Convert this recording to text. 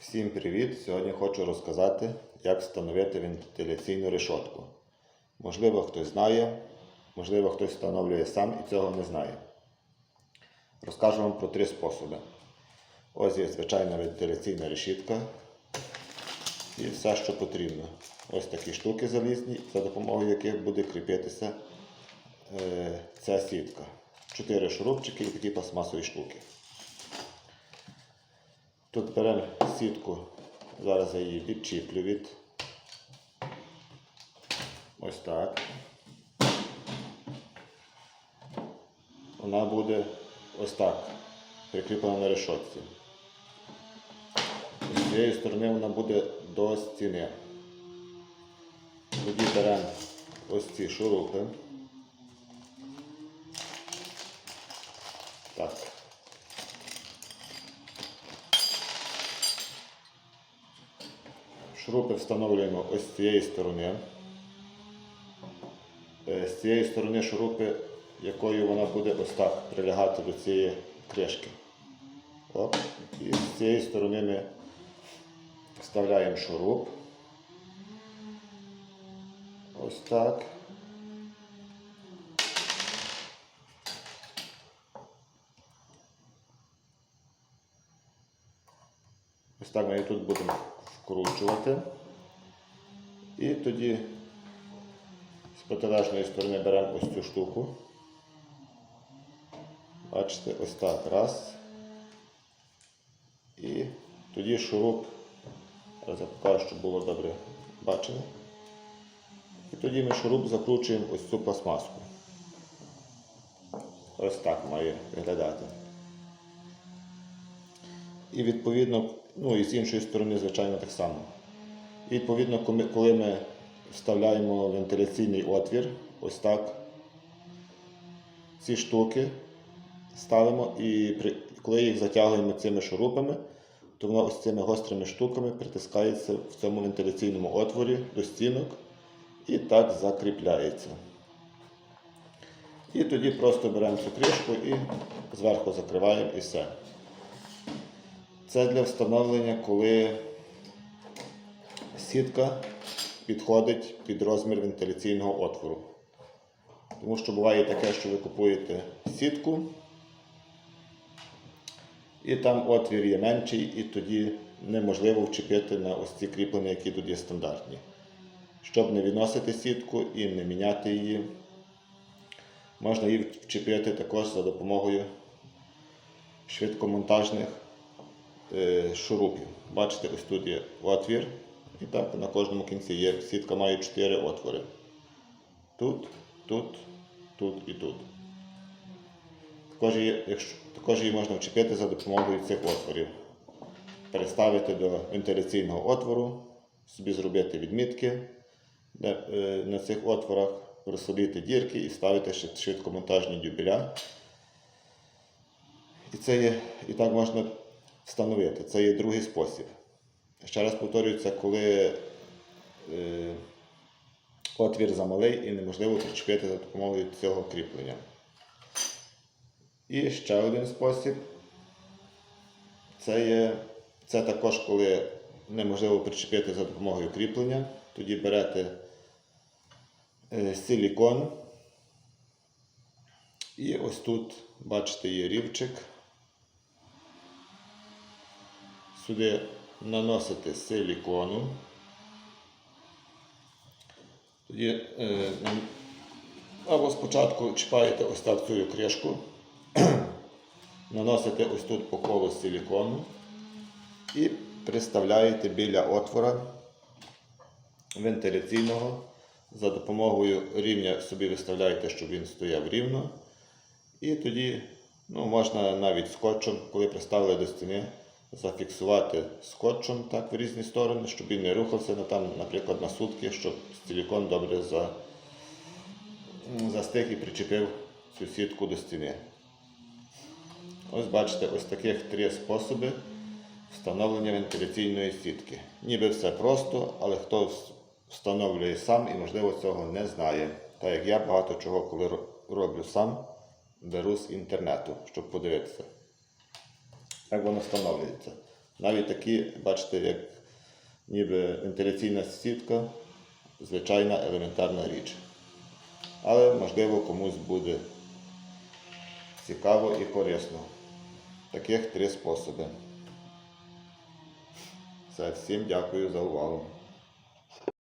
Всім привіт! Сьогодні хочу розказати, як встановити вентиляційну решотку. Можливо, хтось знає, можливо, хтось встановлює сам і цього не знає. Розкажу вам про три способи. Ось є звичайна вентиляційна решітка і все, що потрібно. Ось такі штуки залізні, за допомогою яких буде кріпитися е, ця сітка. Чотири шурупчики і такі пластмасові штуки. Тут беремо сітку, зараз я її відчіплю від ось так. Вона буде ось так, прикріплена на решотці. З цієї сторони вона буде до стіни. Тоді беремо ось ці шурупи. Шурупи встановлюємо ось з цієї сторони. Е, З цієї сторони шурупи, якою вона буде ось так прилягати до цієї кришки. Оп. І з цієї сторони ми вставляємо шуруп. Ось так. Ось так ми її тут будемо вкручувати. І тоді з протилежної сторони беремо ось цю штуку. Бачите, ось так. Раз. І тоді шуруп. Зараз щоб було добре бачено. І тоді ми шуруп закручуємо ось цю пластмаску. Ось так має виглядати. І відповідно, ну і з іншої сторони, звичайно, так само. І відповідно, коли- ми вставляємо вентиляційний отвір, ось так, ці штуки ставимо і при, коли їх затягуємо цими шурупами, то воно ось цими гострими штуками притискається в цьому вентиляційному отворі до стінок і так закріпляється. І тоді просто беремо цю кришку і зверху закриваємо і все. Це для встановлення, коли сітка підходить під розмір вентиляційного отвору. Тому що буває таке, що ви купуєте сітку, і там отвір є менший, і тоді неможливо вчепити на ось ці кріплення, які тут є стандартні. Щоб не відносити сітку і не міняти її, можна її вчепити також за допомогою швидкомонтажних шурупів. Бачите, ось тут є отвір, і так на кожному кінці є. Сітка має 4 отвори. Тут, тут, тут і тут. Також її, якщо, також її можна вчепити за допомогою цих отворів. Переставити до вентиляційного отвору, собі зробити відмітки де, е, на цих отворах, розсадити дірки і ставити швидкомонтажні дюбеля. І це є, і так можна встановити. Це є другий спосіб. Ще раз повторюю, це коли е, отвір замалий і неможливо причепити за допомогою цього кріплення. І ще один спосіб. Це є, це також коли неможливо причепити за допомогою кріплення. Тоді берете е, силікон. І ось тут, бачите, є рівчик. Сюди наносите силікону. Тоді е, або спочатку чіпаєте ось так цю кришку, наносите ось тут по колу силікону і приставляєте біля отвора вентиляційного. За допомогою рівня собі виставляєте, щоб він стояв рівно. І тоді ну, можна навіть скотчем, коли приставили до стіни, зафіксувати скотчем так в різні сторони, щоб він не рухався на, там, наприклад, на сутки, щоб силікон добре за, застиг і причепив цю сітку до стіни. Ось бачите, ось таких три способи встановлення вентиляційної сітки. Ніби все просто, але хтось встановлює сам і, можливо, цього не знає. Так як я багато чого, коли роблю сам, беру з інтернету, щоб подивитися, як воно встановлюється. Навіть такі, бачите, як ніби вентиляційна сітка, звичайна елементарна річ. Але можливо комусь буде цікаво і корисно. Таких три способи. Все, всім дякую за увагу.